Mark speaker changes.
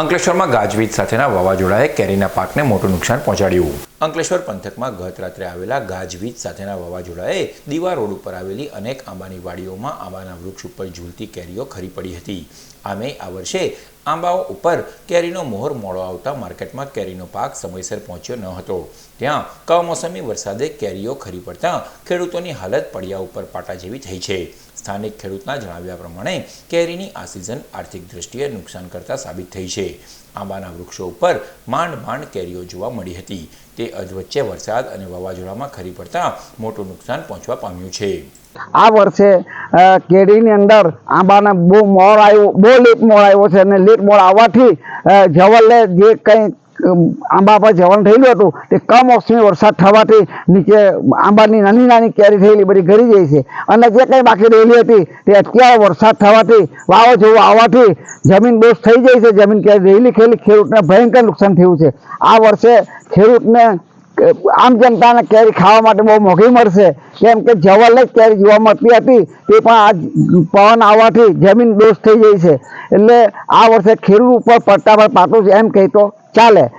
Speaker 1: અંકલેશ્વરમાં ગાજવીજ સાથેના વાવાઝોડાએ કેરીના પાકને મોટું નુકસાન પહોંચાડ્યું. અંકલેશ્વર પંથકમાં ગત રાત્રે આવેલા ગાજવીજ સાથેના વાવાઝોડાએ દીવા રોડ ઉપર આવેલી અનેક આંબાની વાડીઓમાં આંબાના વૃક્ષ ઉપર ઝૂલતી કેરીઓ ખરી પડી હતી. આમે આ વર્ષે આંબાઓ ઉપર કેરીનો મોહર મોડો આવતા માર્કેટમાં કેરીનો પાક સમયસર પહોંચ્યો ન હતો. ત્યાં કમોસમી વરસાદે કેરીઓ ખરી પડતા ખેડૂતોની હાલત પડ્યા ઉપર પાટા જેવી થઈ છે. સ્થાનિક ખેડૂતના જણાવ્યા પ્રમાણે કેરીની આ સિઝન આર્થિક દ્રષ્ટિએ નુકસાન કરતા સાબિત થઈ છે. આંબાના વૃક્ષો ઉપર માંડ માંડ કેરીઓ જોવા મળી હતી. તે અધવચ્ચે વરસાદ અને વાવાઝોડામાં ખરી પડતા મોટું નુકસાન પહોંચવા પામ્યું છે.
Speaker 2: આ વર્ષે કેરીની અંદર આંબાને બહુ મોર આવ્યો, બહુ લેટ મોર આવ્યો છે અને લેટ મોર આવવાથી જવલ્લે જવલે જે કંઈ આંબા પર જવન થયેલું હતું, તે કમોસમી વરસાદ થવાથી નીચે આંબાની નાની નાની કેરી થયેલી બધી ગળી ગઈ છે. અને જે કંઈ બાકી રહેલી હતી, તે અત્યારે વરસાદ થવાથી, વાવાઝોડું આવવાથી જમીન દોષ થઈ જાય છે. જમીન કેરી રહેલી ખેલી, ખેડૂતને ભયંકર નુકસાન થયું છે. આ વર્ષે ખેડૂતને આમ જનતાને કેરી ખાવા માટે બહુ મોંઘી મળશે. કેમ કે જવલ કેરી જોવા મળતી હતી, તે પણ આ પવન આવવાથી જમીન દોષ થઈ જાય છે. એટલે આ વર્ષે ખેડૂત ઉપર પડતા પર પાટું છે, એમ કહી તો ચાલે.